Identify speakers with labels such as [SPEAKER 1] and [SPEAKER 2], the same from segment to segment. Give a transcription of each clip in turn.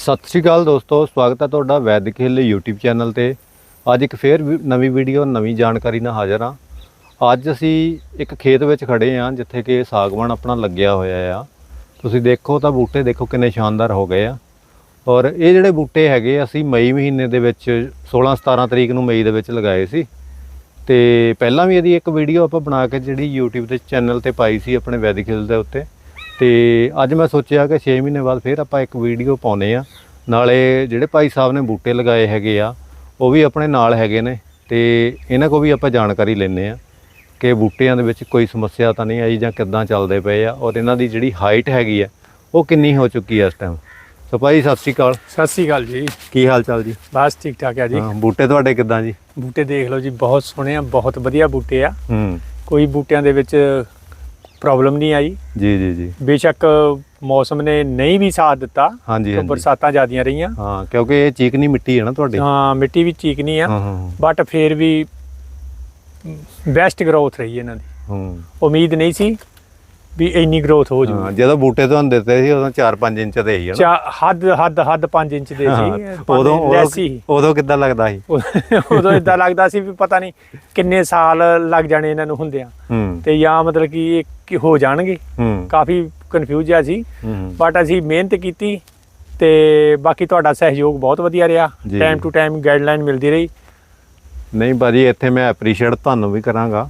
[SPEAKER 1] ਸਤਿ ਸ਼੍ਰੀ ਅਕਾਲ ਦੋਸਤੋ, ਸਵਾਗਤ ਹੈ ਤੁਹਾਡਾ ਵੈਦਿਕ ਹਿੱਲ YouTube ਚੈਨਲ ਤੇ। ਅੱਜ ਇੱਕ ਫੇਰ ਵੀ- ਨਵੀਂ ਵੀਡੀਓ, ਨਵੀਂ ਜਾਣਕਾਰੀ ਨਾਲ ਹਾਜ਼ਰ ਹਾਂ। ਅੱਜ ਅਸੀਂ ਇੱਕ ਖੇਤ ਵਿੱਚ ਖੜੇ ਹਾਂ, ਜਿੱਥੇ ਕਿ ਸਾਗਵਾਨ ਆਪਣਾ ਲੱਗਿਆ ਹੋਇਆ ਆ। ਤੁਸੀਂ ਦੇਖੋ ਤਾਂ ਬੂਟੇ ਦੇਖੋ ਕਿੰਨੇ ਸ਼ਾਨਦਾਰ ਹੋ ਗਏ ਆ। ਔਰ ਇਹ ਜਿਹੜੇ ਬੂਟੇ ਹੈਗੇ ਅਸੀਂ ਮਈ ਮਹੀਨੇ ਦੇ ਵਿੱਚ 16 17 ਤਰੀਕ ਨੂੰ ਮਈ ਦੇ ਵਿੱਚ ਲਗਾਏ ਸੀ। ਤੇ ਪਹਿਲਾਂ ਵੀ ਇਹਦੀ ਇੱਕ ਵੀਡੀਓ ਆਪਾਂ ਬਣਾ ਕੇ ਜਿਹੜੀ YouTube ਦੇ ਚੈਨਲ ਤੇ ਪਾਈ ਸੀ, ਆਪਣੇ ਵੈਦਿਕ ਹਿੱਲ ਦੇ ਉੱਤੇ। ਤੇ ਅੱਜ ਮੈਂ ਸੋਚਿਆ ਕਿ 6 ਮਹੀਨੇ ਬਾਅਦ ਫਿਰ ਆਪਾਂ ਇੱਕ ਵੀਡੀਓ ਪਾਉਨੇ ਆ। ਨਾਲੇ ਜਿਹੜੇ ਭਾਈ ਸਾਹਿਬ ਨੇ ਬੂਟੇ ਲਗਾਏ ਹੈਗੇ ਆ ਉਹ ਵੀ ਆਪਣੇ ਨਾਲ ਹੈਗੇ ਨੇ ਤੇ ਇਹਨਾਂ ਕੋ ਵੀ ਆਪਾਂ ਜਾਣਕਾਰੀ ਲੈਣੇ ਆ ਕਿ ਬੂਟਿਆਂ ਦੇ ਵਿੱਚ ਕੋਈ ਸਮੱਸਿਆ ਤਾਂ ਨਹੀਂ ਆਈ ਜਾਂ ਕਿੱਦਾਂ ਚੱਲਦੇ ਪਏ ਆ ਔਰ ਇਹਨਾਂ ਦੀ ਜਿਹੜੀ ਹਾਈਟ ਹੈਗੀ ਆ ਉਹ ਕਿੰਨੀ ਹੋ ਚੁੱਕੀ ਆ ਇਸ ਟਾਈਮ ਸੋ ਭਾਈ ਸਤਿ ਸ਼੍ਰੀ ਅਕਾਲ।
[SPEAKER 2] ਸਤਿ ਸ੍ਰੀ ਅਕਾਲ ਜੀ।
[SPEAKER 1] ਕੀ ਹਾਲ ਚਾਲ ਜੀ?
[SPEAKER 2] ਬਸ ਠੀਕ ਠਾਕ ਹੈ ਜੀ।
[SPEAKER 1] ਬੂਟੇ ਤੁਹਾਡੇ ਕਿੱਦਾਂ ਜੀ?
[SPEAKER 2] ਬੂਟੇ ਦੇਖ ਲਓ ਜੀ ਬਹੁਤ ਸੋਹਣੇ ਆ ਬਹੁਤ ਵਧੀਆ ਬੂਟੇ ਆ।
[SPEAKER 1] ਹੂੰ।
[SPEAKER 2] ਕੋਈ ਬੂਟਿਆਂ ਦੇ ਵਿੱਚ ਪ੍ਰੋਬਲਮ ਨਹੀਂ ਆਈ।
[SPEAKER 1] ਜੀ ਜੀ ਜੀ।
[SPEAKER 2] ਬੇਸ਼ੱਕ ਮੌਸਮ ਨੇ ਨਹੀਂ ਵੀ ਸਾਥ ਦਿੱਤਾ
[SPEAKER 1] ਹਾਂਜੀ ਹਾਂਜੀ।
[SPEAKER 2] ਬਰਸਾਤਾਂ ਜ਼ਿਆਦੀਆਂ ਰਹੀਆਂ।
[SPEAKER 1] ਹਾਂ ਕਿਉਂਕਿ ਇਹ ਚੀਕਨੀ ਮਿੱਟੀ ਹੈ ਨਾ ਤੁਹਾਡੀ।
[SPEAKER 2] ਹਾਂ ਮਿੱਟੀ ਵੀ ਠੀਕ ਨਹੀਂ ਆ ਬਟ ਫੇਰ ਵੀ ਬੈਸਟ ਗਰੋਥ ਰਹੀ ਇਹਨਾਂ ਦੀ।
[SPEAKER 1] ਹੂੰ।
[SPEAKER 2] ਉਮੀਦ ਨਹੀਂ ਸੀ ਵੀ ਇੰਨੀ ਗਰੋਥ ਹੋ
[SPEAKER 1] ਹਾਂ,
[SPEAKER 2] ਜੂਗੀ
[SPEAKER 1] ਜਦੋਂ ਬੂਟੇ ਤੁਹਾਨੂੰ ਦਿੱਤੇ ਸੀ ਉਦੋਂ 4-5 ਇੰਚ ਦੇ ਸੀ ਹਨਾ
[SPEAKER 2] ਚਾ ਹੱਦ ਹੱਦ ਹੱਦ 5 ਇੰਚ ਦੇ ਸੀ।
[SPEAKER 1] ਉਦੋਂ ਉਦੋਂ ਕਿੱਦਾਂ ਲੱਗਦਾ ਸੀ?
[SPEAKER 2] ਉਦੋਂ ਇਦਾਂ ਲੱਗਦਾ ਸੀ ਵੀ ਪਤਾ ਨਹੀਂ ਕਿੰਨੇ ਸਾਲ ਲੱਗ ਜਾਣੇ ਇਹਨਾਂ ਨੂੰ ਹੁੰਦਿਆਂ। ਤੇ ਜਾਂ ਮਤਲਬ ਕਿ ਇਹ ਕਿ ਹੋ ਜਾਣਗੇ। ਕਾਫੀ ਕਨਫਿਊਜ਼ ਆ ਸੀ। ਬਟ ਅਸੀਂ ਮਿਹਨਤ ਕੀਤੀ ਤੇ ਬਾਕੀ ਤੁਹਾਡਾ ਸਹਿਯੋਗ ਬਹੁਤ ਵਧੀਆ ਰਿਹਾ।
[SPEAKER 1] ਜੀ।
[SPEAKER 2] ਟਾਈਮ ਟੂ ਟਾਈਮ ਗਾਈਡਲਾਈਨ ਮਿਲਦੀ ਰਹੀ।
[SPEAKER 1] ਨਹੀਂ ਬਾਜੀ ਇੱਥੇ ਮੈਂ ਐਪਰੀਸ਼ੀਏਟ ਤੁਹਾਨੂੰ ਵੀ ਕਰਾਂਗਾ।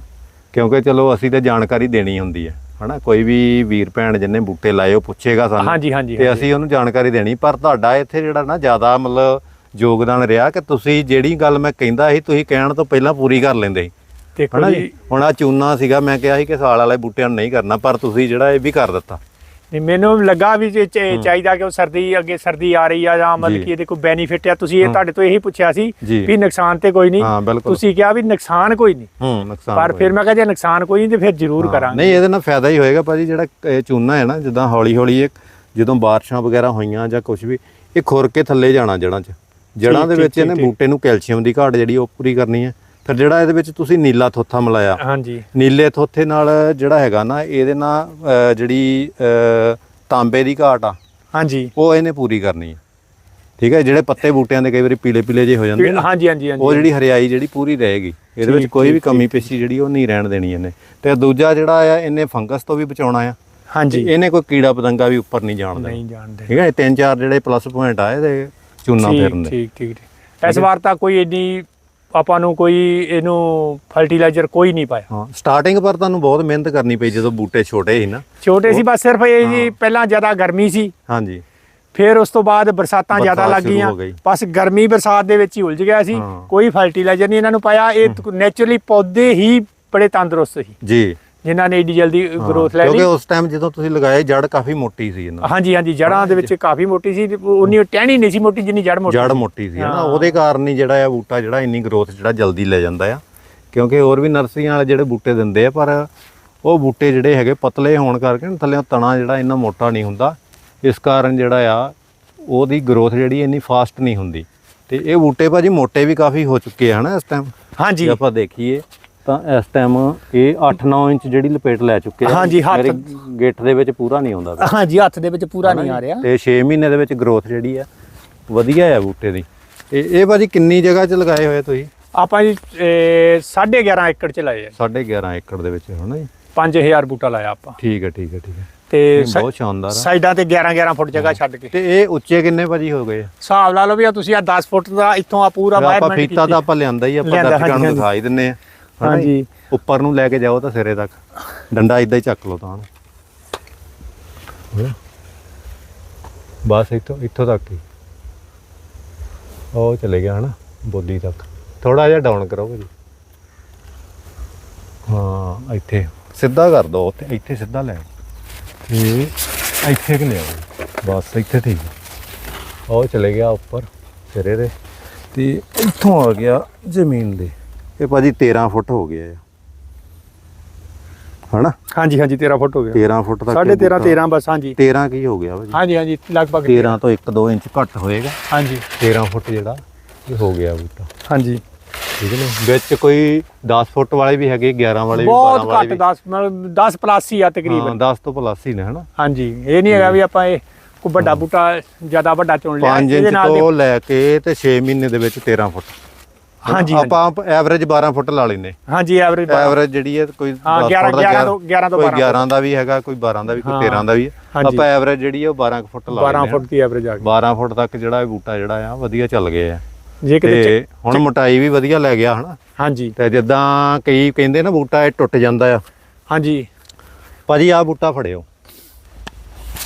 [SPEAKER 1] ਕਿਉਂਕਿ ਚਲੋ ਅਸੀਂ ਤੇ ਜਾਣਕਾਰੀ ਦੇਣੀ ਹੁੰਦੀ ਹੈ। ਹਨਾ ਕੋਈ ਵੀ ਵੀਰ ਭੈਣ ਜਿੰਨੇ ਬੂਟੇ ਲਾਏ ਉਹ ਪੁੱਛੇਗਾ ਸਾਨੂੰ।
[SPEAKER 2] ਹਾਂਜੀ ਹਾਂਜੀ
[SPEAKER 1] ਤੇ। ਅਸੀਂ ਉਹਨੂੰ ਜਾਣਕਾਰੀ ਦੇਣੀ ਪਰ ਤੁਹਾਡਾ ਇੱਥੇ ਜਿਹੜਾ ਨਾ ਜ਼ਿਆਦਾ ਮਤਲਬ ਯੋਗਦਾਨ ਰਿਹਾ ਕਿ ਤੁਸੀਂ ਜਿਹੜੀ ਗੱਲ ਮੈਂ ਕਹਿੰਦਾ ਸੀ ਤੁਸੀਂ ਕਹਿਣ ਤੋਂ ਪਹਿਲਾਂ ਪੂਰੀ ਕਰ ਲੈਂਦੇ ਸੀ।
[SPEAKER 2] ਦੇਖੋ ਜੀ।
[SPEAKER 1] ਹੁਣ ਆ ਚੂਨਾ ਸੀਗਾ ਮੈਂ ਕਿਹਾ ਸੀ ਕਿ ਸਾਲ ਵਾਲੇ ਬੂਟਿਆਂ ਨੂੰ ਨਹੀਂ ਕਰਨਾ ਪਰ ਤੁਸੀਂ ਜਿਹੜਾ ਇਹ ਵੀ ਕਰ ਦਿੱਤਾ।
[SPEAKER 2] ਨਹੀਂ, ਮੈਨੂੰ ਲੱਗਾ ਵੀ ਜੇ ਚ- ਚਾਹੀਦਾ ਕਿ ਉਹ ਸਰਦੀ ਅੱਗੇ ਸਰਦੀ ਆ ਰਹੀ ਆ ਜਾਂ
[SPEAKER 1] ਜੀ।
[SPEAKER 2] ਮਤਲਬ ਕਿ ਇਹਦੇ ਕੋਈ ਬੈਨੀਫਿਟ ਆ ਤੁਸੀਂ ਇਹ। ਤੁਹਾਡੇ ਤੋਂ ਇਹੀ ਪੁੱਛਿਆ ਸੀ
[SPEAKER 1] ਜੀ।
[SPEAKER 2] ਵੀ ਨੁਕਸਾਨ ਤੇ ਕੋਈ ਨਹੀਂ
[SPEAKER 1] ਹਾਂ ਬਿਲਕੁਲ
[SPEAKER 2] ਤੁਸੀਂ ਕਿਹਾ ਵੀ ਨੁਕਸਾਨ ਕੋਈ ਨਹੀਂ
[SPEAKER 1] ਹੂੰ ਨੁਕਸਾਨ
[SPEAKER 2] ਪਰ
[SPEAKER 1] ਹੋਇਆ।
[SPEAKER 2] ਫਿਰ ਮੈਂ ਕਿਹਾ ਜੇ ਨੁਕਸਾਨ ਕੋਈ ਨਹੀਂ ਤੇ ਫਿਰ ਜ਼ਰੂਰ
[SPEAKER 1] ਹਾਂ,
[SPEAKER 2] ਕਰਾਂਗੇ
[SPEAKER 1] ਨਹੀਂ ਇਹਦੇ ਨਾਲ ਫਾਇਦਾ ਹੀ ਹੋਏਗਾ ਭਾਜੀ ਜਿਹੜਾ ਇਹ ਚੂਨਾ ਹੈ ਨਾ ਜਿੱਦਾਂ ਹੌਲੀ ਹੌਲੀ ਇਹ ਜਦੋਂ ਬਾਰਿਸ਼ਾਂ ਵਗੈਰਾ ਹੋਈਆਂ ਜਾਂ ਕੁਝ ਵੀ ਇਹ ਖੁਰ ਕੇ ਥੱਲੇ ਜਾਣਾ ਜੜਾਂ 'ਚ ਜੜਾਂ ਦੇ
[SPEAKER 2] ਠੀਕ,
[SPEAKER 1] ਵਿੱਚ
[SPEAKER 2] ਠੀਕ,
[SPEAKER 1] ਇਹਨੇ
[SPEAKER 2] ਠੀਕ।
[SPEAKER 1] ਬੂਟੇ ਨੂੰ ਕੈਲਸ਼ੀਅਮ ਦੀ ਘਾਟ ਜਿਹੜੀ ਉਹ ਪੂਰੀ ਕਰਨੀ ਹੈ ਫਿਰ ਜਿਹੜਾ ਇਹਦੇ ਵਿੱਚ ਤੁਸੀਂ ਨੀਲਾ ਥੋਥਾ ਮਿਲਾਇਆ
[SPEAKER 2] ਹਾਂਜੀ।
[SPEAKER 1] ਨੀਲੇ ਥੋਥੇ ਨਾਲ ਜਿਹੜਾ ਹੈਗਾ ਨਾ ਇਹਦੇ ਨਾਲ ਜਿਹੜੀ ਤਾਂਬੇ ਦੀ ਘਾਟ ਆ
[SPEAKER 2] ਹਾਂਜੀ।
[SPEAKER 1] ਉਹ ਇਹਨੇ ਪੂਰੀ ਕਰਨੀ ਹੈ ਠੀਕ ਹੈ ਜਿਹੜੇ ਪੱਤੇ ਬੂਟਿਆਂ ਦੇ ਕਈ ਵਾਰੀ ਪੀਲੇ ਪੀਲੇ ਜੇ ਹੋ ਜਾਂਦੇ ਨਾ
[SPEAKER 2] ਹਾਂਜੀ ਹਾਂਜੀ ਹਾਂਜੀ।
[SPEAKER 1] ਉਹ ਜਿਹੜੀ ਹਰਿਆਈ ਜਿਹੜੀ ਪੂਰੀ ਰਹੇਗੀ ਇਹਦੇ ਵਿੱਚ ਕੋਈ ਵੀ ਕਮੀ ਪੇਸ਼ੀ ਜਿਹੜੀ ਉਹ ਨਹੀਂ ਰਹਿਣ ਦੇਣੀ ਇਹਨੇ। ਤੇ ਦੂਜਾ ਜਿਹੜਾ ਆ ਇਹਨੇ ਫੰਗਸ ਤੋਂ ਵੀ ਬਚਾਉਣਾ ਆ।
[SPEAKER 2] ਹਾਂਜੀ।
[SPEAKER 1] ਇਹਨੇ ਕੋਈ ਕੀੜਾ ਪਤੰਗਾ ਵੀ ਉੱਪਰ ਨਹੀਂ ਜਾਣ ਦੇਣਾ।
[SPEAKER 2] ਨਹੀਂ ਜਾਣਦੇ
[SPEAKER 1] ਠੀਕ ਹੈ ਤਿੰਨ ਚਾਰ ਜਿਹੜੇ ਪਲੱਸ ਪੁਆਇੰਟ ਆ ਇਹਦੇ ਚੂਨਾ ਫੇਰਨ ਦੇ।
[SPEAKER 2] ਠੀਕ ਠੀਕ। ਇਸ ਵਾਰ ਤਾਂ ਕੋਈ ਇੰਨੀ ਆਪਾਂ ਨੂੰ ਕੋਈ ਇਹਨੂੰ ਫਰਟੀਲਾਈਜ਼ਰ ਕੋਈ ਨਹੀਂ ਪਾਇਆ।
[SPEAKER 1] ਹਾਂ ਸਟਾਰਟਿੰਗ ਪਰ ਤੁਹਾਨੂੰ ਬਹੁਤ ਮਿਹਨਤ ਕਰਨੀ ਪਈ ਜਦੋਂ ਬੂਟੇ ਛੋਟੇ ਸੀ ਨਾ।
[SPEAKER 2] ਛੋਟੇ ਸੀ ਬਸ ਸਿਰਫ ਇਹ ਜੀ ਪਹਿਲਾਂ ਜ਼ਿਆਦਾ ਗਰਮੀ ਸੀ।
[SPEAKER 1] ਹਾਂਜੀ।
[SPEAKER 2] ਫਿਰ ਉਸ ਤੋਂ ਬਾਅਦ ਬਰਸਾਤਾਂ ਜ਼ਿਆਦਾ ਲੱਗ ਗਈਆਂ। ਬਸ ਗਰਮੀ ਬਰਸਾਤ ਦੇ ਵਿੱਚ ਹੀ ਉਲਝ ਗਿਆ ਸੀ। ਕੋਈ ਫਰਟੀਲਾਈਜ਼ਰ ਨਹੀਂ ਇਹਨਾਂ ਨੂੰ ਪਾਇਆ। ਇਹ ਨੇਚਰਲੀ ਪੌਦੇ ਹੀ ਬੜੇ ਤੰਦਰੁਸਤ ਸੀ।
[SPEAKER 1] ਜੀ।
[SPEAKER 2] ਜਿਨ੍ਹਾਂ ਨੇ ਏਡੀ ਜਲਦੀ ਗਰੋਥ ਲੈ
[SPEAKER 1] ਕਿਉਂਕਿ
[SPEAKER 2] ਲਈ
[SPEAKER 1] ਉਸ ਟਾਈਮ ਜਦੋਂ ਤੁਸੀਂ ਲਗਾਏ ਜੜ ਕਾਫੀ ਮੋਟੀ ਸੀ ਇਹਨਾਂ।
[SPEAKER 2] ਹਾਂਜੀ ਹਾਂਜੀ ਜੜਾਂ ਦੇ ਵਿੱਚ ਕਾਫੀ ਮੋਟੀ ਸੀ ਉਨੀ ਟਹਿਣੀ ਨਹੀਂ ਸੀ ਮੋਟੀ ਜਿੰਨੀ ਜੜ ਮੋਟੀ
[SPEAKER 1] ਜੜ। ਮੋਟੀ ਸੀ ਨਾ। ਉਹਦੇ ਕਾਰਨ ਹੀ ਜਿਹੜਾ ਆ ਬੂਟਾ ਜਿਹੜਾ ਇੰਨੀ ਗਰੋਥ ਜਿਹੜਾ ਜਲਦੀ ਲੈ ਜਾਂਦਾ ਆ। ਕਿਉਂਕਿ ਹੋਰ ਵੀ ਨਰਸਰੀਆਂ ਵਾਲੇ ਜਿਹੜੇ ਬੂਟੇ ਦਿੰਦੇ ਆ ਪਰ ਉਹ ਬੂਟੇ ਜਿਹੜੇ ਹੈਗੇ ਪਤਲੇ ਹੋਣ ਕਰਕੇ ਥੱਲੇੋਂ ਤਣਾ ਜਿਹੜਾ ਇੰਨਾ ਮੋਟਾ ਨਹੀਂ ਹੁੰਦਾ। ਇਸ ਕਾਰਨ ਜਿਹੜਾ ਆ ਉਹਦੀ ਗਰੋਥ ਜਿਹੜੀ ਇੰਨੀ ਫਾਸਟ ਨਹੀਂ ਹੁੰਦੀ। ਤੇ ਇਹ ਬੂਟੇ ਭਾਜੀ ਮੋਟੇ ਵੀ ਕਾਫੀ ਹੋ ਚੁੱਕੇ ਆ ਹਨਾ ਇਸ ਟਾਈਮ
[SPEAKER 2] ਹਾਂਜੀ।
[SPEAKER 1] ਜੇ ਆਪਾਂ ਦੇਖੀਏ ਤਾਂ ਇਸ ਟਾਈਮ ਇਹ 8-9 ਇੰਚ ਜਿਹੜੀ ਲਪੇਟ ਲੈ ਚੁੱਕੇ ਆ
[SPEAKER 2] ਹਾਂਜੀ, ਹੱਥ-
[SPEAKER 1] ਮੇਰੇ ਗਿੱਠ ਦੇ ਵਿੱਚ ਪੂਰਾ ਨਹੀਂ ਆਉਂਦਾ ਪਿਆ।
[SPEAKER 2] ਹਾਂਜੀ ਹੱਥ ਦੇ ਵਿੱਚ ਪੂਰਾ ਨਹੀਂ ਆ ਰਿਹਾ।
[SPEAKER 1] ਤੇ 6 ਮਹੀਨੇ ਦੇ ਵਿੱਚ ਗਰੋਥ ਜਿਹੜੀ ਆ ਵਧੀਆ ਆ ਬੂਟੇ ਦੀ। ਤੇ ਇਹ ਭਾਜੀ ਕਿੰਨੀ ਜਗ੍ਹਾ 'ਚ ਲਗਾਏ ਹੋਏ ਤੁਸੀਂ?
[SPEAKER 2] ਆਪਾਂ ਜੀ 11.5 ਏਕੜ ਚ ਲਾਏ ਆ
[SPEAKER 1] 11.5 ਏਕੜ ਦੇ ਵਿੱਚ ਹਨਾ ਜੀ?
[SPEAKER 2] 5000 ਬੂਟਾ ਲਾਇਆ ਆਪਾਂ।
[SPEAKER 1] ਠੀਕ ਹੈ ਠੀਕ ਹੈ ਠੀਕ ਹੈ
[SPEAKER 2] ਤੇ
[SPEAKER 1] ਇਹ
[SPEAKER 2] ਸ-
[SPEAKER 1] ਬਹੁਤ ਸ਼ਾਨਦਾਰ ਆ।
[SPEAKER 2] ਸਾਈਡਾਂ ਤੇ 11 11 ਫੁੱਟ ਜਗ੍ਹਾ ਛੱਡ ਕੇ।
[SPEAKER 1] ਤੇ ਇਹ ਉੱਚੇ ਕਿੰਨੇ ਭਾਜੀ ਹੋ ਗਏ ਆ?
[SPEAKER 2] ਹਿਸਾਬ ਲਾ ਲਓ ਵੀ ਆ ਤੁਸੀਂ ਆ 10 ਫੁੱਟ ਦਾ ਇੱਥੋਂ ਆ ਪੂਰਾ
[SPEAKER 1] ਆਪਾਂ
[SPEAKER 2] ਵਾਇਰਮੈਂਟ
[SPEAKER 1] ਫੀਤਾ ਤਾਂ ਆਪਾਂ ਲਿਆਂਦਾ ਹੀ ਆਪਾਂ
[SPEAKER 2] ਲਿਆਂਦਾ,
[SPEAKER 1] ਦਰਸ਼ਕਾਂ ਨੂੰ
[SPEAKER 2] ਹਾਂਜੀ,
[SPEAKER 1] ਦਿਖਾ ਹੀ ਦਿੰਨੇ ਆ?
[SPEAKER 2] ਹਾਂਜੀ।
[SPEAKER 1] ਉੱਪਰ ਨੂੰ ਲੈ ਕੇ ਜਾਓ ਤਾਂ ਸਿਰੇ ਤੱਕ। ਡੰਡਾ ਇਦਾਂ ਹੀ ਚੱਕ ਲਓ ਤਾਂ? ਬਸ ਇੱਥੋਂ ਇੱਥੋਂ ਤੱਕ ਹੀ। ਉਹ ਚਲੇ ਗਿਆ ਹਨਾ ਬੋਦੀ ਤੱਕ। ਥੋੜਾ ਜਿਹਾ ਡਾਊਨ ਕਰੋ ਭਾਜੀ ਹਾਂ ਇੱਥੇ। ਸਿੱਧਾ ਕਰ ਦੋ ਉੱਥੇ ਇੱਥੇ ਸਿੱਧਾ ਲੈ। ਇਹ ਇੱਥੇ ਕਿ ਲਿਆਓ? ਬਸ ਇੱਥੇ ਠੀਕ। ਉਹ ਚਲੇ ਗਿਆ ਉੱਪਰ ਸਿਰੇ ਦੇ। ਤੇ ਇੱਥੋਂ ਆ ਗਿਆ ਜ਼ਮੀਨ ਦੇ। ਇਹ ਭਾਜੀ 13 ਫੁੱਟ ਹੋ ਗਿਆ ਆ। ਹਨਾ?
[SPEAKER 2] ਹਾਂਜੀ ਹਾਂਜੀ 13 ਫੁੱਟ ਹੋ ਗਿਆ।
[SPEAKER 1] 13 ਫੁੱਟ ਤੱਕ
[SPEAKER 2] ਸਾਢੇ
[SPEAKER 1] ਇਹ
[SPEAKER 2] 13
[SPEAKER 1] ਬੂਟਾ-
[SPEAKER 2] 13 ਬਸ ਹਾਂਜੀ।
[SPEAKER 1] 13 ਕੀ ਹੋ ਗਿਆ ਭਾਜੀ?
[SPEAKER 2] ਹਾਂਜੀ ਹਾਂਜੀ ਲਗਭਗ
[SPEAKER 1] 13 ਤੋਂ 1-2 ਇੰਚ ਘੱਟ ਹੋਏਗਾ।
[SPEAKER 2] ਹਾਂਜੀ।
[SPEAKER 1] 13 ਫੁੱਟ ਜਿਹੜਾ ਇਹ ਹੋ ਗਿਆ ਬੂਟਾ।
[SPEAKER 2] ਹਾਂਜੀ।
[SPEAKER 1] ਠੀਕ ਹੈ ਨਾ? ਵਿੱਚ ਕੋਈ 10 ਫੁੱਟ ਵਾਲੇ ਵੀ ਹੈਗੇ 11 ਵਾਲੇ ਵੀ 12
[SPEAKER 2] ਬਹੁਤ ਘੱਟ
[SPEAKER 1] ਵੀ।
[SPEAKER 2] 10 ਮਤਲਬ 10 ਪਲੱਸ ਹੀ ਆ
[SPEAKER 1] ਹਾਂ
[SPEAKER 2] ਤਕਰੀਬਨ
[SPEAKER 1] 10 ਤੋਂ ਪਲੱਸ ਹੀ ਨੇ ਹਨਾ?
[SPEAKER 2] ਹਾਂਜੀ। ਇਹ ਨਹੀਂ ਹੈਗਾ ਵੀ ਆਪਾਂ ਇਹ ਕੋਈ ਵੱਡਾ ਬੂਟਾ ਜ਼ਿਆਦਾ ਵੱਡਾ ਚੁਣ ਲਿਆ
[SPEAKER 1] 5 ਇੰਚ ਤੋਂ ਲੈ ਕੇ ਤੇ 6 ਮਹੀਨੇ ਦੇ ਵਿੱਚ 13 ਫੁੱਟ।
[SPEAKER 2] ਹਾਂਜੀ
[SPEAKER 1] ਆਪਾਂ ਐਵਰੇਜ 12 ਫੁੱਟ ਲਾ ਲੈਨੇ
[SPEAKER 2] ਹਾਂਜੀ ਐਵਰੇਜ
[SPEAKER 1] ਐਵਰੇਜ ਜਿਹੜੀ ਹੈ ਕੋਈ
[SPEAKER 2] ਹਾਂ,
[SPEAKER 1] 10
[SPEAKER 2] 11
[SPEAKER 1] ਫੁੱਟ ਦਾ
[SPEAKER 2] 11 ਤੋਂ 11 ਤੋਂ
[SPEAKER 1] ਕੋਈ
[SPEAKER 2] 12
[SPEAKER 1] 11 ਦਾ ਵੀ ਹੈਗਾ ਕੋਈ 12 ਦਾ ਵੀ ਕੋਈ
[SPEAKER 2] ਹਾਂ।
[SPEAKER 1] 13 ਦਾ ਵੀ। ਆਪਾਂ ਐਵਰੇਜ ਜਿਹੜੀ ਹੈ ਉਹ 12 ਕੁ ਫੁੱਟ ਲਾ
[SPEAKER 2] 12
[SPEAKER 1] ਲੈਨੇ ਆ।
[SPEAKER 2] ਫੁੱਟ ਦੀ ਐਵਰੇਜ ਆ ਗਈ।
[SPEAKER 1] 12 ਫੁੱਟ ਤੱਕ ਜਿਹੜਾ ਬੂਟਾ ਜਿਹੜਾ ਆ ਵਧੀਆ ਚੱਲ ਗਿਆ ਆ।
[SPEAKER 2] ਜੇ ਕਿਤੇ
[SPEAKER 1] ਹੁਣ ਮੋਟਾਈ ਵੀ ਵਧੀਆ ਲੈ ਗਿਆ ਹਨਾ?
[SPEAKER 2] ਹਾਂਜੀ।
[SPEAKER 1] ਤੇ ਜਿੱਦਾਂ ਕਈ ਕਹਿੰਦੇ ਨਾ ਬੂਟਾ ਇਹ ਟੁੱਟ ਜਾਂਦਾ ਆ।
[SPEAKER 2] ਹਾਂਜੀ।
[SPEAKER 1] ਭਾਜੀ ਆ ਬੂਟਾ ਫੜਿਓ।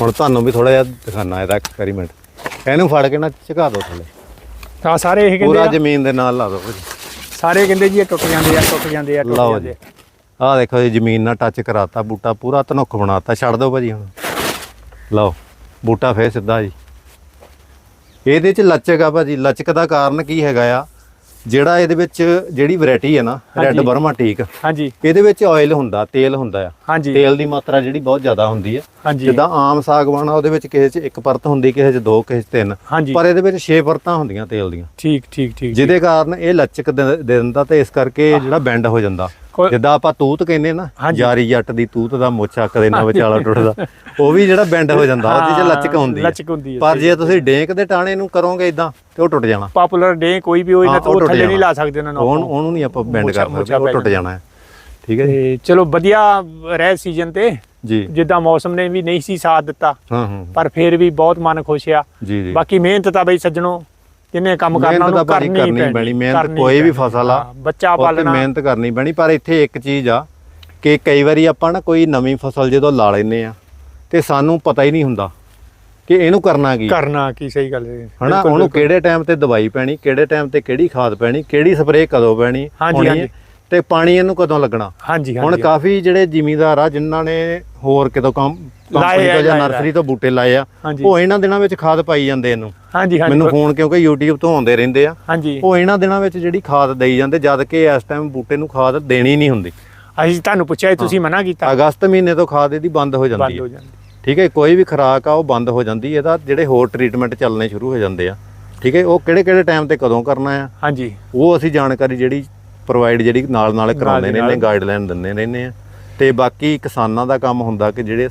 [SPEAKER 1] ਹੁਣ ਤੁਹਾਨੂੰ ਵੀ ਥੋੜਾ ਜਿਹਾ ਦਿਖਾਣਾ ਇਹਦਾ ਐਕਸਪੈਰੀਮੈਂਟ ਇਹਨੂੰ ਫੜ ਕੇ ਨਾ ਝੁਕਾ ਦਿਓ ਥੱਲੇ।
[SPEAKER 2] ਤਾਂ ਸਾਰੇ ਇਹ ਕਹਿੰਦੇ
[SPEAKER 1] ਪੂਰਾ
[SPEAKER 2] ਆ,
[SPEAKER 1] ਜ਼ਮੀਨ ਦੇ ਨਾਲ ਲਾ ਦਿਓ ਭਾਜੀ।
[SPEAKER 2] ਸਾਰੇ ਕਹਿੰਦੇ ਜੀ ਇਹ ਟੁੱਟ ਜਾਂਦੇ ਆ ਟੁੱਟ ਜਾਂਦੇ ਆ ਟੁੱਟ
[SPEAKER 1] ਲਓ
[SPEAKER 2] ਜਾਂਦੇ
[SPEAKER 1] ਜੀ।
[SPEAKER 2] ਆ।
[SPEAKER 1] ਆਹ ਦੇਖੋ ਜੀ ਜ਼ਮੀਨ ਨਾਲ ਟੱਚ ਕਰਾਤਾ ਬੂਟਾ ਪੂਰਾ ਧਨੁੱਖ ਬਣਾਤਾ। ਛੱਡ ਦਿਓ ਭਾਜੀ ਹੁਣ। ਲਓ ਬੂਟਾ ਫੇਰ ਸਿੱਧਾ ਜੀ। ਇਹਦੇ ਚ ਲਚਕ ਆ ਭਾਜੀ। ਲਚਕ ਦਾ ਕਾਰਨ ਕੀ ਹੈਗਾ ਆ? ਜਿਹੜਾ ਇਹਦੇ ਵਿੱਚ ਜਿਹੜੀ ਵੈਰਾਈਟੀ ਹੈ ਨਾ ਰੈੱਡ। ਬਰਮਾ ਟੀਕ
[SPEAKER 2] ਹਾਂਜੀ।
[SPEAKER 1] ਇਹਦੇ ਵਿੱਚ ਆਇਲ ਹੁੰਦਾ ਤੇਲ ਹੁੰਦਾ ਆ।
[SPEAKER 2] ਹਾਂਜੀ।
[SPEAKER 1] ਤੇਲ ਦੀ ਮਾਤਰਾ ਜਿਹੜੀ ਬਹੁਤ ਜ਼ਿਆਦਾ ਹੁੰਦੀ ਹੈ ਜਿੱਦਾਂ ਆਮ ਸਾਗਵਾਨ ਆ ਉਹਦੇ ਵਿੱਚ ਕਿਸੇ 'ਚ ਇੱਕ ਪਰਤ ਹੁੰਦੀ ਕਿਸੇ 'ਚ ਦੋ ਕਿਸੇ 'ਚ ਤਿੰਨ। ਪਰ ਇਹਦੇ ਵਿੱਚ 6 ਪਰਤਾਂ ਹੁੰਦੀਆਂ ਤੇਲ ਦੀਆਂ।
[SPEAKER 2] ਠੀਕ ਠੀਕ ਠੀਕ
[SPEAKER 1] ਜਿਹਦੇ ਕਾਰਨ ਇਹ ਲਚਕ ਦੇ ਦਿੰਦਾ ਤੇ ਇਸ ਕਰਕੇ ਜਿਹੜਾ ਬੈਂਡ ਹੋ ਜਾਂਦਾ। ਜਿੱਦਾਂ ਆਪਾਂ ਤੂਤ ਕਹਿੰਦੇ ਨਾ। ਜਾਰੀ ਜੱਟ ਦੀ ਤੂਤ ਦਾ ਮੋਚਾ ਕਦੇ ਨਾ ਵਿਚਾਲਾ ਟੁੱਟਦਾ ਉਹ ਵੀ ਜਿਹੜਾ ਬੈਂਡ ਹੋ ਜਾਂਦਾ ਉਹਦੇ 'ਚ ਲਚਕ ਹੁੰਦੀ ਹੈ
[SPEAKER 2] ਲਚਕ ਹੁੰਦੀ ਹੈ
[SPEAKER 1] ਪਰ ਜੇ ਤੁਸੀਂ ਡੇਕ ਦੇ ਟਾਣੇ ਨੂੰ ਕਰੋਗੇ ਇਦਾਂ ਤੇ ਉਹ ਟੁੱਟ ਜਾਣਾ।
[SPEAKER 2] ਪਪੂਲਰ ਡੇ ਕੋਈ ਵੀ ਹੋਈ ਨਾ ਤਾਂ
[SPEAKER 1] ਉਹ
[SPEAKER 2] ਥੱਲੇ ਨਹੀਂ। ਲਾ ਸਕਦੇ ਉਹਨਾਂ ਨੂੰ
[SPEAKER 1] ਉਹਨੂੰ ਨਹੀਂ ਆਪਾਂ ਬੈਂਡ ਕਰ ਸਕਦੇ ਉਹ ਟੁੱਟ ਜਾਣਾ ਹੈ। ਠੀਕ ਹੈ ਜੀ?
[SPEAKER 2] ਤੇ ਚਲੋ ਵਧੀਆ ਰਹਿ ਸੀਜ਼ਨ ਤੇ।
[SPEAKER 1] ਜੀ।
[SPEAKER 2] ਜਿੱਦਾਂ ਮੌਸਮ ਨੇ ਵੀ ਨਹੀਂ ਸੀ ਸਾਥ ਦਿੱਤਾ
[SPEAKER 1] ਹਾਂ ਹਾਂ।
[SPEAKER 2] ਪਰ ਫਿਰ ਵੀ ਬਹੁਤ ਮਨ ਖੁਸ਼ ਆ।
[SPEAKER 1] ਜੀ ਜੀ।
[SPEAKER 2] ਬਾਕੀ ਮਿਹਨਤ ਤਾਂ ਬਈ ਸੱਜਣੋ ਜਿੰਨੇ ਕੰਮ ਕਰਨਾ ਉਹਨੂੰ ਕਰਨੀ ਪੈਣੀ
[SPEAKER 1] ਮਿਹਨਤ ਕੋਈ ਵੀ। ਫਸਲ ਆ
[SPEAKER 2] ਬੱਚਾ ਪਾਲਣਾ
[SPEAKER 1] ਮਿਹਨਤ ਕਰਨੀ ਪੈਣੀ ਪਰ ਇੱਥੇ ਇੱਕ ਚੀਜ਼ ਆ ਕਿ ਕਈ ਵਾਰੀ ਆਪਾਂ ਨਾ ਕੋਈ ਨਵੀਂ ਫਸਲ ਜਦੋਂ ਲਾ ਲੈਨੇ ਆ ਤੇ ਸਾਨੂੰ ਪਤਾ ਹੀ ਨਹੀਂ ਹੁੰਦਾ ਕਿ ਇਹਨੂੰ ਕਰਨਾ ਕੀ
[SPEAKER 2] ਕਰਨਾ ਕੀ ਸਹੀ ਗੱਲ ਹੈ
[SPEAKER 1] ਹਨਾ ਉਹਨੂੰ। ਕਿਹੜੇ ਟਾਈਮ ਤੇ ਦਵਾਈ ਪੈਣੀ ਕਿਹੜੇ ਟਾਈਮ ਤੇ ਕਿਹੜੀ ਖਾਦ ਪੈਣੀ ਕਿਹੜੀ ਸਪਰੇਅ ਕਦੋਂ ਪੈਣੀ
[SPEAKER 2] ਹਾਂਜੀ।
[SPEAKER 1] ਤੇ ਪਾਣੀ ਇਹਨੂੰ ਕਦੋਂ ਲੱਗਣਾ?
[SPEAKER 2] ਹਾਂਜੀ
[SPEAKER 1] ਹੁਣ
[SPEAKER 2] ਹਾਂਜੀ।
[SPEAKER 1] ਕਾਫੀ ਜਿਹੜੇ ਜ਼ਿਮੀਂਦਾਰ ਆ ਜਿਨ੍ਹਾਂ ਨੇ ਹੋਰ ਕਿਤੋਂ ਕੰਮ
[SPEAKER 2] ਲਾਏ
[SPEAKER 1] ਕੰਪਨੀ
[SPEAKER 2] ਆ,
[SPEAKER 1] ਤੋਂ ਜਾਂ
[SPEAKER 2] ਲਾਏ ਆ।
[SPEAKER 1] ਨਰਸਰੀ ਤੋਂ ਬੂਟੇ ਲਾਏ ਆ
[SPEAKER 2] ਹਾਂਜੀ।
[SPEAKER 1] ਉਹ ਇਹਨਾਂ ਦਿਨਾਂ ਵਿੱਚ ਖਾਦ ਪਾਈ ਜਾਂਦੇ ਇਹਨੂੰ।
[SPEAKER 2] ਹਾਂਜੀ ਹਾਂਜੀ।
[SPEAKER 1] ਮੈਨੂੰ ਫੋਨ ਕਿਉਂਕਿ YouTube ਤੋਂ ਆਉਂਦੇ ਰਹਿੰਦੇ ਆ।
[SPEAKER 2] ਹਾਂਜੀ।
[SPEAKER 1] ਉਹ ਇਹਨਾਂ ਦਿਨਾਂ ਵਿੱਚ ਜਿਹੜੀ ਖਾਦ ਦੇਈ ਜਾਂਦੇ ਜਦ ਕਿ ਇਸ ਟਾਈਮ ਬੂਟੇ ਨੂੰ ਖਾਦ ਦੇਣੀ ਨਹੀਂ ਹੁੰਦੀ।
[SPEAKER 2] ਅਸੀਂ ਤੁਹਾਨੂੰ ਪੁੱਛਿਆ ਸੀ, ਤੁਸੀਂ ਮਨਾ ਕੀਤਾ।
[SPEAKER 1] ਅਗਸਤ ਮਹੀਨੇ ਤੋਂ ਖਾਦ ਇਹਦੀ ਬੰਦ ਹੋ ਜਾਂਦੀ
[SPEAKER 2] ਬੰਦ ਹੋ
[SPEAKER 1] ਹੈ।
[SPEAKER 2] ਜਾਂਦੀ
[SPEAKER 1] ਠੀਕ ਹੈ ਕੋਈ ਵੀ ਖੁਰਾਕ ਆ ਉਹ ਬੰਦ ਹੋ ਜਾਂਦੀ ਹੈ। ਇਹਦਾ ਜਿਹੜੇ ਹੋਰ ਟ੍ਰੀਟਮੈਂਟ ਚੱਲਣੇ ਸ਼ੁਰੂ ਹੋ ਜਾਂਦੇ ਆ। ਠੀਕ ਹੈ ਉਹ ਕਿਹੜੇ ਕਿਹੜੇ ਟਾਈਮ ਤੇ ਕਦੋਂ ਕਰਨਾ ਆ?
[SPEAKER 2] ਹਾਂਜੀ।
[SPEAKER 1] ਉਹ ਅਸੀਂ ਜਾਣਕਾਰੀ ਜਿਹੜੀ ਪ੍ਰੋਵਾਈਡ ਜਿਹੜੀ ਨਾਲ ਨਾਲ ਕਰਾਉਂਦੇ
[SPEAKER 2] ਨਾਲ।
[SPEAKER 1] ਰਹਿੰਦੇ ਗਾਈਡਲਾਈਨ ਦਿੰਦੇ ਰਹਿੰਦੇ ਆ ਤੇ ਬਾਕੀ ਕਿਸਾਨਾਂ ਦਾ ਕੰਮ ਹੁੰਦਾ ਕਿ ਜਿਹੜੇ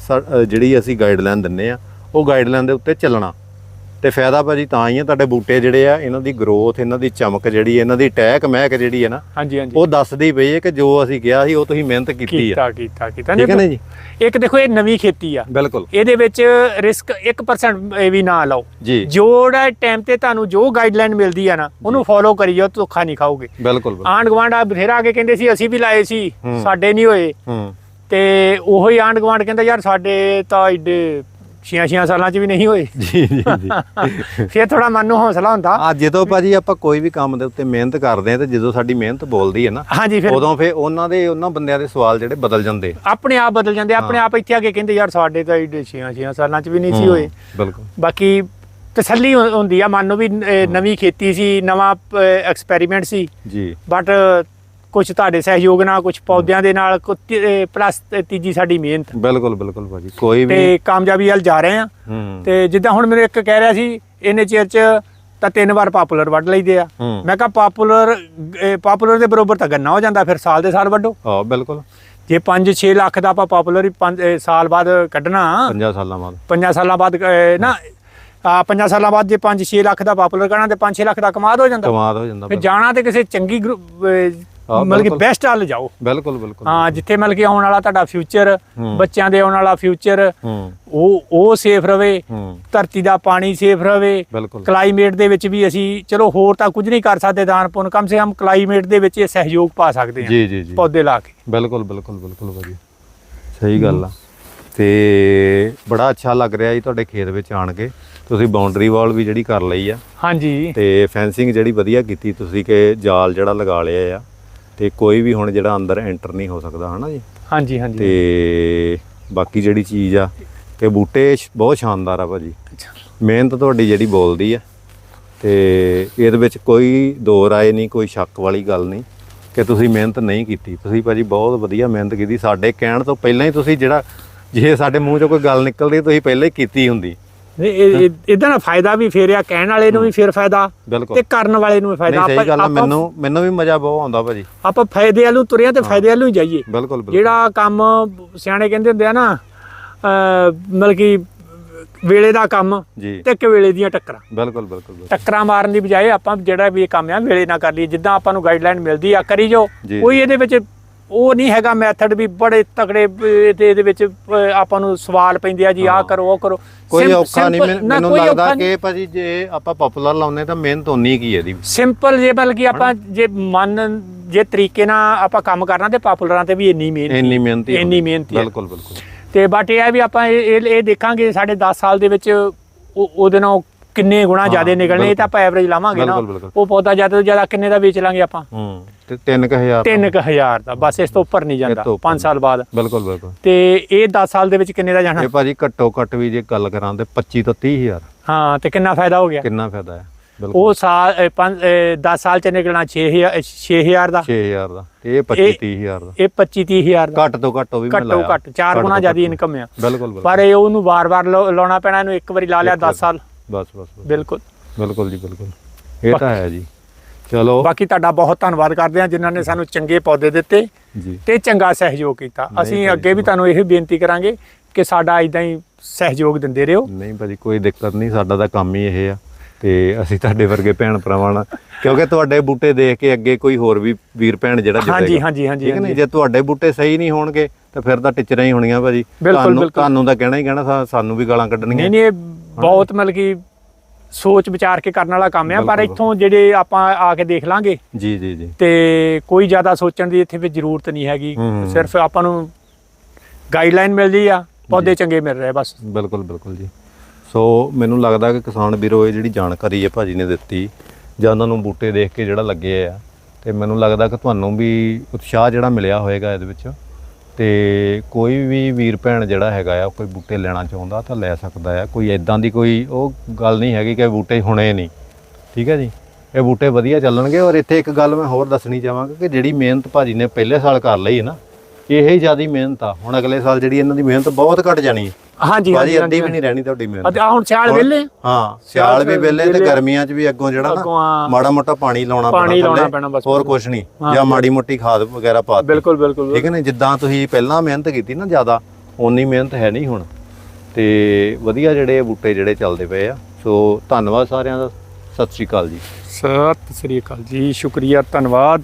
[SPEAKER 1] ਜਿਹੜੀ ਅਸੀਂ ਗਾਈਡਲਾਈਨ ਦਿੰਨੇ ਆ ਉਹ ਗਾਈਡਲਾਈਨ ਦੇ ਉੱਤੇ ਚੱਲਣਾ ਤੇ ਫਾਇਦਾ ਭਾਜੀ ਤਾਂ ਹੀ ਆ ਤੁਹਾਡੇ ਬੂਟੇ ਜਿਹੜੇ ਆ ਇਹਨਾਂ ਦੀ ਗਰੋਥ ਇਹਨਾਂ ਦੀ ਚਮਕ ਜਿਹੜੀ ਇਹਨਾਂ ਦੀ ਟਹਿਕ ਮਹਿਕ ਜਿਹੜੀ ਹੈ ਨਾ
[SPEAKER 2] ਹਾਂਜੀ ਹਾਂਜੀ।
[SPEAKER 1] ਉਹ ਦੱਸਦੀ ਪਈ ਹੈ ਕਿ ਜੋ ਅਸੀਂ ਕਿਹਾ ਸੀ ਉਹ ਤੁਸੀਂ ਮਿਹਨਤ ਕੀਤੀ ਆ।
[SPEAKER 2] ਕੀਤਾ ਕੀਤਾ ਕੀਤਾ।
[SPEAKER 1] ਠੀਕ ਹੈ ਨਾ ਜੀ?
[SPEAKER 2] ਇੱਕ ਦੇਖੋ ਇਹ ਨਵੀਂ ਖੇਤੀ ਆ।
[SPEAKER 1] ਬਿਲਕੁਲ।
[SPEAKER 2] ਇਹਦੇ ਵਿੱਚ ਰਿਸਕ 1% ਵੀ ਨਾ ਲਓ।
[SPEAKER 1] ਜੀ।
[SPEAKER 2] ਜੋੜਾ ਟਾਈਮ ਤੇ ਤੁਹਾਨੂੰ ਜੋ ਗਾਈਡਲਾਈਨ ਮਿਲਦੀ ਆ ਨਾ ਉਹਨੂੰ ਫੋਲੋ ਕਰੀ ਜਾਓ ਧੋਖਾ ਨਹੀਂ ਖਾਓਗੇ।
[SPEAKER 1] ਬਿਲਕੁਲ।
[SPEAKER 2] ਆਂਡ ਗਵਾਂਡ ਆ ਬਥੇਰਾ ਆ ਕੇ ਕਹਿੰਦੇ ਸੀ ਅਸੀਂ ਵੀ ਲਾਏ ਸੀ। ਸਾਡੇ ਨਹੀਂ ਹੋਏ। ਤੇ ਉਹੋ ਹੀ ਆਂਡ ਗਵਾਂਡ ਕਹਿੰਦਾ ਯਾਰ ਸਾਡੇ ਤਾਂ ਏਡੇ ਛੀਆਂ ਛੀਆਂ ਸਾਲਾਂ 'ਚ ਵੀ ਨਹੀਂ ਹੋਏ।
[SPEAKER 1] ਜੀ ਜੀ ਜੀ।
[SPEAKER 2] ਫਿਰ ਥੋੜਾ ਮਨ ਨੂੰ ਹੌਸਲਾ ਹੁੰਦਾ।
[SPEAKER 1] ਆ ਜਦੋਂ ਭਾਜੀ ਆਪਾਂ ਕੋਈ ਵੀ ਕੰਮ ਦੇ ਉੱਤੇ ਮਿਹਨਤ ਕਰਦੇ ਆ ਤੇ ਜਦੋਂ ਸਾਡੀ ਮਿਹਨਤ ਬੋਲਦੀ ਹੈ ਨਾ
[SPEAKER 2] ਹਾਂਜੀ ਫਿਰ
[SPEAKER 1] ਉਦੋਂ ਫੇ ਉਹਨਾਂ ਦੇ ਉਹਨਾਂ ਬੰਦਿਆਂ ਦੇ ਸਵਾਲ ਜਿਹੜੇ ਬਦਲ ਜਾਂਦੇ
[SPEAKER 2] ਆਪਣੇ ਆਪ ਬਦਲ ਜਾਂਦੇ ਆਪਣੇ ਆਪ ਇੱਥੇ ਆ ਕੇ ਕਹਿੰਦੇ ਯਾਰ ਸਾਡੇ ਤਾਂ ਛੀਆਂ ਛੀਆਂ ਸਾਲਾਂ 'ਚ ਵੀ ਨਹੀਂ ਸੀ ਹੋਏ।
[SPEAKER 1] ਬਿਲਕੁਲ।
[SPEAKER 2] ਬਾਕੀ ਤਸੱਲੀ ਹੁੰਦੀ ਆ। ਮਨ ਨੂੰ ਵੀ ਨਵੀਂ ਖੇਤੀ ਸੀ ਨਵਾਂ ਐਕਸਪੈਰੀਮੈਂਟ ਸੀ।
[SPEAKER 1] ਜੀ।
[SPEAKER 2] ਬਟ ਕੁਝ ਤੁਹਾਡੇ ਸਹਿਯੋਗ ਨਾਲ ਕੁਝ ਪੌਦਿਆਂ ਦੇ ਨਾਲ ਪਲੱਸ ਤੀਜੀ ਸਾਡੀ ਮਿਹਨਤ।
[SPEAKER 1] ਬਿਲਕੁਲ ਬਿਲਕੁਲ ਭਾਜੀ ਕੋਈ ਵੀ
[SPEAKER 2] ਤੇ ਕਾਮਯਾਬੀ ਵੱਲ ਜਾ ਰਹੇ ਆ ਤੇ ਜਿੱਦਾਂ ਹੁਣ ਮੈਨੂੰ ਇੱਕ ਕਹਿ ਰਿਹਾ ਸੀ ਇਹਨੇ ਚਿਰ ਚ ਤਾਂ ਤਿੰਨ ਵਾਰ ਪਾਪੂਲਰ ਵੱਢ ਲਈਦੇ ਆ। ਮੈਂ ਕਿਹਾ ਪਾਪੂਲਰ ਪਾਪੂਲਰ ਦੇ ਬਰੋਬਰ ਤਾਂ ਗੰਨਾ ਹੋ ਜਾਂਦਾ ਫਿਰ ਸਾਲ ਦੇ ਸਾਲ ਵੱਢੋ।
[SPEAKER 1] ਹਾਂ ਬਿਲਕੁਲ।
[SPEAKER 2] ਜੇ 5-6 ਲੱਖ ਦਾ ਆਪਾਂ ਪਾਪੂਲਰ ਹੀ ਸਾਲ ਬਾਅਦ ਕੱਢਣਾ।
[SPEAKER 1] 50 ਸਾਲਾਂ ਬਾਅਦ।
[SPEAKER 2] ਪੰਜਾਂ ਸਾਲਾਂ ਬਾਅਦ ਨਾ ਆ ਪੰਜਾਂ ਸਾਲਾਂ ਬਾਅਦ ਜੇ 5-6 ਲੱਖ ਦਾ ਪਾਪੂਲਰ ਕਰਨਾ ਤੇ 5-6 ਲੱਖ ਦਾ ਕਮਾਦ ਹੋ ਜਾਂਦਾ।
[SPEAKER 1] ਕਮਾਦ ਹੋ ਜਾਂਦਾ
[SPEAKER 2] ਫਿਰ ਜਾਣਾ ਤੇ ਕਿਸੇ ਚੰਗੀ ਮਤਲਬ ਕਿ। ਬੈਸਟ ਵੱਲ ਜਾਓ।
[SPEAKER 1] ਬਿਲਕੁਲ ਬਿਲਕੁਲ।
[SPEAKER 2] ਹਾਂ ਜਿੱਥੇ ਮਤਲਬ ਕਿ ਆਉਣ ਵਾਲਾ ਤੁਹਾਡਾ ਫਿਊਚਰ। ਬੱਚਿਆਂ ਦੇ ਆਉਣ ਵਾਲਾ ਫਿਊਚਰ ਉਹ ਉਹ ਸੇਫ ਰਵੇ ਧਰਤੀ ਦਾ ਪਾਣੀ ਸੇਫ ਰਵੇ। ਕਲਾਈਮੇਟ ਦੇ ਵਿੱਚ ਵੀ ਅਸੀਂ ਚਲੋ ਹੋਰ ਤਾਂ ਕੁਝ ਨਹੀਂ ਕਰ ਸਕਦੇ ਦਾਨ ਪੁੰਨ ਕਮ ਸੇ ਕਮ ਕਲਾਈਮੇਟ ਦੇ ਵਿੱਚ ਇਹ ਸਹਿਯੋਗ ਪਾ ਸਕਦੇ ਹਾਂ। ਪੌਦੇ ਲਾ ਕੇ।
[SPEAKER 1] ਬਿਲਕੁਲ ਬਿਲਕੁਲ ਬਿਲਕੁਲ ਭਾਜੀ। ਸਹੀ ਗੱਲ ਆ। ਤੇ ਬੜਾ ਅੱਛਾ ਲੱਗ ਰਿਹਾ ਜੀ ਤੁਹਾਡੇ ਖੇਤ ਵਿੱਚ ਆਣ ਕੇ। ਤੁਸੀਂ ਬਾਉਂਡਰੀ ਵਾਲ ਵੀ ਜਿਹੜੀ ਕਰ ਲਈ ਆ।
[SPEAKER 2] ਹਾਂਜੀ।
[SPEAKER 1] ਤੇ ਫੈਂਸਿੰਗ ਜਿਹੜੀ ਵਧੀਆ ਕੀਤੀ ਤੁਸੀਂ ਕਿ ਜਾਲ ਜਿਹੜਾ ਲਗਾ ਲਿਆ ਆ। ਤੇ ਕੋਈ ਵੀ ਹੁਣ ਜਿਹੜਾ ਅੰਦਰ ਐਂਟਰ ਨਹੀਂ ਹੋ ਸਕਦਾ ਹਨਾ ਜੀ?
[SPEAKER 2] ਹਾਂਜੀ ਹਾਂਜੀ
[SPEAKER 1] ਤੇ ਬਾਕੀ ਜਿਹੜੀ ਚੀਜ਼ ਆ ਕਿ ਬੂਟੇ ਸ਼- ਬਹੁਤ ਸ਼ਾਨਦਾਰ ਆ ਭਾਜੀ। ਮਿਹਨਤ ਤੁਹਾਡੀ ਜਿਹੜੀ ਬੋਲਦੀ ਆ। ਤੇ ਇਹਦੇ ਵਿੱਚ ਕੋਈ ਦੋ ਰਾਏ ਨਹੀਂ ਕੋਈ ਸ਼ੱਕ ਵਾਲੀ ਗੱਲ ਨਹੀਂ ਕਿ ਤੁਸੀਂ ਮਿਹਨਤ ਨਹੀਂ ਕੀਤੀ। ਤੁਸੀਂ ਭਾਜੀ ਬਹੁਤ ਵਧੀਆ ਮਿਹਨਤ ਕੀਤੀ। ਸਾਡੇ ਕਹਿਣ ਤੋਂ ਪਹਿਲਾਂ ਹੀ ਤੁਸੀਂ ਜਿਹੜਾ ਜੇ ਸਾਡੇ ਮੂੰਹ ਚੋਂ ਕੋਈ ਗੱਲ ਨਿਕਲਦੀ ਤੁਸੀਂ ਪਹਿਲਾਂ ਹੀ ਕੀਤੀ ਹੁੰਦੀ।
[SPEAKER 2] ਇਦਾਂ ਦਾ ਫਾਇਦਾ ਵੀ ਫੇਰਿਆ ਕਹਿਣ ਵਾਲੇ ਨੂੰ ਵੀ ਫਿਰ ਫਾਇਦਾ ਤੇ ਕਰਨ ਵਾਲੇ ਨੂੰ ਵੀ
[SPEAKER 1] ਨਹੀਂ
[SPEAKER 2] ਫਾਇਦਾ
[SPEAKER 1] ਸਹੀ ਗੱਲ
[SPEAKER 2] ਆਪਾਂ
[SPEAKER 1] ਮੈਨੂੰ ਮੈਨੂੰ ਵੀ ਮਜ਼ਾ ਬਹੁਤ ਆਉਂਦਾ ਭਾਜੀ।
[SPEAKER 2] ਆਪਾਂ ਫਾਇਦੇ ਵੱਲੋਂ ਤੁਰਿਆ ਤੇ ਫਾਇਦੇ ਵੱਲੋਂ ਹੀ ਜਾਈਏ। ਜਿਹੜਾ ਕੰਮ ਸਿਆਣੇ ਕਹਿੰਦੇ ਹੁੰਦੇ ਆ ਨਾ ਮਤਲਬ ਕਿ ਵੇਲੇ ਦਾ ਕੰਮ ਤੇ ਇੱਕ ਵੇਲੇ ਦੀਆਂ ਟੱਕਰਾਂ।
[SPEAKER 1] ਬਿਲਕੁਲ ਬਿਲਕੁਲ।
[SPEAKER 2] ਟੱਕਰਾਂ ਮਾਰਨ ਦੀ ਬਜਾਏ ਆਪਾਂ ਜਿਹੜਾ ਵੀ ਇਹ ਕੰਮ ਆ ਵੇਲੇ ਨਾ ਕਰ ਲਈ ਜਿੱਦਾਂ ਆਪਾਂ ਨੂੰ ਗਾਈਡਲਾਈਨ ਮਿਲਦੀ ਆ ਕਰੀ ਜੀ। ਕੋਈ ਇਹਦੇ ਵਿੱਚ ਉਹ ਨਹੀਂ ਹੈਗਾ ਮੈਥਡ ਵੀ ਬੜੇ ਤਕੜੇ ਤੇ ਇਹਦੇ ਵਿੱਚ ਆਪਾਂ ਨੂੰ ਸਵਾਲ ਪੈਂਦੇ ਆ ਜੀ ਆਹ। ਕਰੋ ਉਹ ਕਰੋ
[SPEAKER 1] ਕੋਈ ਔਖਾ ਨਹੀਂ ਮੈਨੂੰ ਲੱਗਦਾ। ਕਿ ਭਾਜੀ ਜੇ ਆਪਾਂ ਪਪੂਲਰ ਲਾਉਂਦੇ ਤਾਂ ਮਿਹਨਤ ਉਨੀ ਕੀ ਇਹਦੀ
[SPEAKER 2] ਸਿੰਪਲ ਜੇ ਬਲਕਿ ਆਪਾਂ ਜੇ ਮਨ ਜੇ ਤਰੀਕੇ ਨਾਲ ਆਪਾਂ ਕੰਮ ਕਰਨਾ ਤੇ ਪਾਪੂਲਰਾਂ ਤੇ ਵੀ ਇੰਨੀ ਮਿਹਨਤ
[SPEAKER 1] ਇੰਨੀ ਮਿਹਨਤ
[SPEAKER 2] ਇੰਨੀ। ਮਿਹਨਤ।
[SPEAKER 1] ਬਿਲਕੁਲ ਬਿਲਕੁਲ
[SPEAKER 2] ਤੇ ਬਟ ਇਹ ਹੈ ਵੀ ਆਪਾਂ ਇਹ ਇਹ- ਦੇਖਾਂਗੇ ਸਾਡੇ 10 ਸਾਲ ਦੇ ਵਿੱਚ ਉਹ- ਉਹਦੇ ਨਾਲ ਕਿੰਨੇ ਗੁਣਾ ਜ਼ਿਆਦਾ ਨਿਕਲਣੇ ਇਹ ਤਾਂ ਆਪਾਂ ਐਵਰੇਜ ਲਾਵਾਂਗੇ ਨਾ। ਉਹ ਪੌਦਾ ਜ਼ਿਆਦਾ ਤੋਂ ਜ਼ਿਆਦਾ ਕਿੰਨੇ ਦਾ ਵੇਚ ਲਾਂਗੇ ਆਪਾਂ?
[SPEAKER 1] ਹੂੰ ਤੇ 3000
[SPEAKER 2] 3000 ਦਾ ਬਸ ਇਸ ਤੋਂ ਉੱਪਰ ਨਹੀਂ ਜਾਂਦਾ
[SPEAKER 1] ਤੋਂ ਉੱਪਰ
[SPEAKER 2] 5 ਸਾਲ ਬਾਅਦ।
[SPEAKER 1] ਬਿਲਕੁਲ ਬਿਲਕੁਲ।
[SPEAKER 2] ਤੇ ਇਹ 10 ਸਾਲ ਦੇ ਵਿੱਚ ਕਿੰਨੇ ਦਾ ਜਾਣਾ?
[SPEAKER 1] ਇਹ ਭਾਜੀ ਘੱਟੋ ਘੱਟ ਵੀ ਜੇ ਗੱਲ ਕਰਾਂ ਤੇ 25 ਤੋਂ 30000
[SPEAKER 2] ਹਾਂ ਤੇ ਕਿੰਨਾ ਫਾਇਦਾ ਹੋ ਗਿਆ?
[SPEAKER 1] ਕਿੰਨਾ ਫਾਇਦਾ ਹੈ
[SPEAKER 2] ਉਹ ਸਾਲ 10 ਸਾਲ ਚ ਨਿਕਲਣਾ 6000 6000 ਦਾ।
[SPEAKER 1] 6000 ਦਾ ਤੇ ਇਹ 25 30000 ਦਾ।
[SPEAKER 2] ਇਹ 25 30000 ਦਾ।
[SPEAKER 1] ਘੱਟ ਤੋਂ ਘੱਟ ਉਹ ਵੀ
[SPEAKER 2] ਘੱਟੋ ਘੱਟ ਚਾਰ ਗੁਣਾ ਜ਼ਿਆਦਾ ਇਨਕਮ ਆ।
[SPEAKER 1] ਬਿਲਕੁਲ
[SPEAKER 2] ਪਰ ਇਹ ਉਹਨੂੰ ਵਾਰ-ਵਾਰ ਲਾਉਣਾ ਪੈਣਾ ਇਹਨੂੰ ਇੱਕ ਵਾਰੀ ਲਾ ਲਿਆ 10 ਸਾਲ।
[SPEAKER 1] ਬਸ ਬਸ ਬਸ।
[SPEAKER 2] ਬਿਲਕੁਲ।
[SPEAKER 1] ਬਿਲਕੁਲ ਜੀ ਬਿਲਕੁਲ। ਇਹ ਤਾਂ ਹੈ ਜੀ। ਚਲੋ।
[SPEAKER 2] ਬਾਕੀ ਤੁਹਾਡਾ ਬਹੁਤ ਧੰਨਵਾਦ ਕਰਦੇ ਹਾਂ ਜਿਨ੍ਹਾਂ ਨੇ ਸਾਨੂੰ ਚੰਗੇ ਪੌਦੇ ਦਿੱਤੇ
[SPEAKER 1] ਜੀ।
[SPEAKER 2] ਤੇ ਚੰਗਾ ਸਹਿਯੋਗ ਕੀਤਾ।
[SPEAKER 1] ਨਹੀਂ
[SPEAKER 2] ਅਸੀਂ
[SPEAKER 1] ਭਾਈ,
[SPEAKER 2] ਅੱਗੇ ਵੀ ਤੁਹਾਨੂੰ ਇਹ ਬੇਨਤੀ ਕਰਾਂਗੇ ਕਿ ਸਾਡਾ ਇਦਾਂ ਹੀ ਸਹਿਯੋਗ ਦਿੰਦੇ ਰਹੋ।
[SPEAKER 1] ਨਹੀਂ ਭਾਜੀ ਕੋਈ ਦਿੱਕਤ ਨਹੀਂ। ਸਾਡਾ ਤਾਂ ਕੰਮ ਹੀ ਇਹ ਆ ਤੇ ਅਸੀਂ ਤੁਹਾਡੇ ਵਰਗੇ ਭੈਣ ਭਰਾਵਾਂ ਨਾਲ ਕਿਉਂਕਿ ਤੁਹਾਡੇ ਬੂਟੇ ਦੇਖ ਕੇ ਅੱਗੇ ਕੋਈ ਹੋਰ ਵੀ ਵੀਰ ਭੈਣ ਜਿਹੜਾ
[SPEAKER 2] ਹਾਂਜੀ
[SPEAKER 1] ਜੁੜੇਗਾ।
[SPEAKER 2] ਹਾਂਜੀ ਹਾਂਜੀ
[SPEAKER 1] ਠੀਕ ਹੈ ਨਾ
[SPEAKER 2] ਹਾਂਜੀ।
[SPEAKER 1] ਜੇ ਤੁਹਾਡੇ ਬੂਟੇ ਸਹੀ ਨਹੀਂ ਹੋਣਗੇ ਤਾਂ ਫਿਰ ਤਾਂ ਟਿਚਰਾਂ ਹੀ ਹੋਣੀਆਂ ਭਾਜੀ।
[SPEAKER 2] ਬਿਲਕੁਲ,
[SPEAKER 1] ਤੁਹਾਨੂੰ
[SPEAKER 2] ਬਿਲਕੁਲ।
[SPEAKER 1] ਤੁਹਾਨੂੰ ਤਾਂ ਕਹਿਣਾ ਹੀ ਕਹਿਣਾ ਸਾ- ਸਾਨੂੰ ਵੀ ਗਾਲਾਂ ਕੱਢਣੀਆਂ।
[SPEAKER 2] ਨਹੀਂ ਨਹੀਂ ਇਹ ਬਹੁਤ ਮਤਲਬ ਕਿ ਸੋਚ ਵਿਚਾਰ ਕੇ ਕਰਨ ਵਾਲਾ ਕੰਮ ਆ ਪਰ। ਇੱਥੋਂ ਜਿਹੜੇ ਆਪਾਂ ਆ ਕੇ ਦੇਖ ਲਾਂਗੇ
[SPEAKER 1] ਜੀ ਜੀ ਜੀ।
[SPEAKER 2] ਤੇ ਕੋਈ ਜ਼ਿਆਦਾ ਸੋਚਣ ਦੀ ਇੱਥੇ ਵੀ ਜ਼ਰੂਰਤ ਨਹੀਂ ਹੈਗੀ। ਸਿਰਫ ਆਪਾਂ ਨੂੰ ਗਾਈਡਲਾਈਨ ਮਿਲਦੀ ਆ ਪੌਦੇ ਚੰਗੇ ਮਿਲ ਰਹੇ ਬਸ।
[SPEAKER 1] ਬਿਲਕੁਲ ਬਿਲਕੁਲ ਜੀ। ਸੋ ਮੈਨੂੰ ਲੱਗਦਾ ਕਿ ਕਿਸਾਨ ਵੀਰੋ ਇਹ ਜਿਹੜੀ ਜਾਣਕਾਰੀ ਹੈ ਭਾਜੀ ਨੇ ਦਿੱਤੀ ਜਾਂ ਉਹਨਾਂ ਨੂੰ ਬੂਟੇ ਦੇਖ ਕੇ ਜਿਹੜਾ ਲੱਗੇ ਆ ਤੇ ਮੈਨੂੰ ਲੱਗਦਾ ਕਿ ਤੁਹਾਨੂੰ ਵੀ ਉਤਸ਼ਾਹ ਜਿਹੜਾ ਮਿਲਿਆ ਹੋਵੇਗਾ ਇਹਦੇ ਵਿੱਚ। ਤੇ ਕੋਈ ਵੀ ਵੀਰ ਭੈਣ ਜਿਹੜਾ ਹੈਗਾ ਆ ਕੋਈ ਬੂਟੇ ਲੈਣਾ ਚਾਹੁੰਦਾ ਤਾਂ ਲੈ ਸਕਦਾ ਆ। ਕੋਈ ਐਦਾਂ ਦੀ ਕੋਈ, ਉਹ ਗੱਲ ਨਹੀਂ ਹੈਗੀ ਕਿ ਬੂਟੇ ਹੁਣੇ ਨਹੀਂ। ਠੀਕ ਹੈ ਜੀ? ਇਹ ਬੂਟੇ ਵਧੀਆ ਚੱਲਣਗੇ ਔਰ ਇੱਥੇ ਇੱਕ ਗੱਲ ਮੈਂ ਹੋਰ ਦੱਸਣੀ ਚਾਹਾਂਗਾ ਕਿ ਜਿਹੜੀ ਮਿਹਨਤ ਭਾਜੀ ਨੇ ਪਹਿਲੇ ਸਾਲ ਕਰ ਲਈ ਹੈ ਨਾ, ਇਹ ਹੀ ਜ਼ਿਆਦੀ ਮਿਹਨਤ ਆ। ਹੁਣ ਅਗਲੇ ਸਾਲ ਜਿਹੜੀ ਇਹਨਾਂ ਦੀ ਮਿਹਨਤ ਬਹੁਤ ਘਟ ਜਾਣੀ ਹੈ।
[SPEAKER 2] ਹਾਂਜੀ
[SPEAKER 1] ਭਾਜੀ
[SPEAKER 2] ਹਾਂਜੀ
[SPEAKER 1] ਅੱਧੀ ਵੀ ਨਹੀਂ ਰਹਿਣੀ ਤੁਹਾਡੀ ਮਿਹਨਤ।
[SPEAKER 2] ਅਤੇ ਆ ਹੁਣ ਸਿਆਲ ਵੇਲੇ
[SPEAKER 1] ਹਾਂ ਸਿਆਲ ਵੀ ਵੇਲੇ ਤੇ ਗਰਮੀਆਂ 'ਚ ਵੀ ਅੱਗੋਂ ਜਿਹੜਾ
[SPEAKER 2] ਅੱਗੋਂ
[SPEAKER 1] ਨਾ ਮਾੜਾ ਮੋਟਾ ਪਾਣੀ ਲਾਉਣਾ
[SPEAKER 2] ਪਾਣੀ ਲਾਉਣਾ
[SPEAKER 1] ਥੱਲੇ,
[SPEAKER 2] ਪੈਣਾ ਬਸ।
[SPEAKER 1] ਹੋਰ ਕੁਝ ਨਹੀਂ। ਜਾਂ ਮਾੜੀ ਮੋਟੀ ਖਾਦ ਵਗੈਰਾ ਪਾ ਦਿੱਤੀ।
[SPEAKER 2] ਬਿਲਕੁਲ ਬਿਲਕੁਲ
[SPEAKER 1] ਠੀਕ ਹੈ ਨਾ ਜਿੱਦਾਂ ਤੁਸੀਂ ਪਹਿਲਾਂ ਮਿਹਨਤ ਕੀਤੀ ਨਾ ਜ਼ਿਆਦਾ ਓਨੀ ਮਿਹਨਤ ਹੈ ਨਹੀਂ ਹੁਣ। ਤੇ ਵਧੀਆ ਜਿਹੜੇ ਬੂਟੇ ਜਿਹੜੇ ਚੱਲਦੇ ਪਏ ਆ। ਸੋ ਧੰਨਵਾਦ ਸਾਰਿਆਂ ਦਾ। ਸਤਿ ਸ਼੍ਰੀ ਅਕਾਲ ਜੀ।
[SPEAKER 2] ਸਤਿ ਸ੍ਰੀ ਅਕਾਲ ਜੀ ਸ਼ੁਕਰੀਆ ਧੰਨਵਾਦ।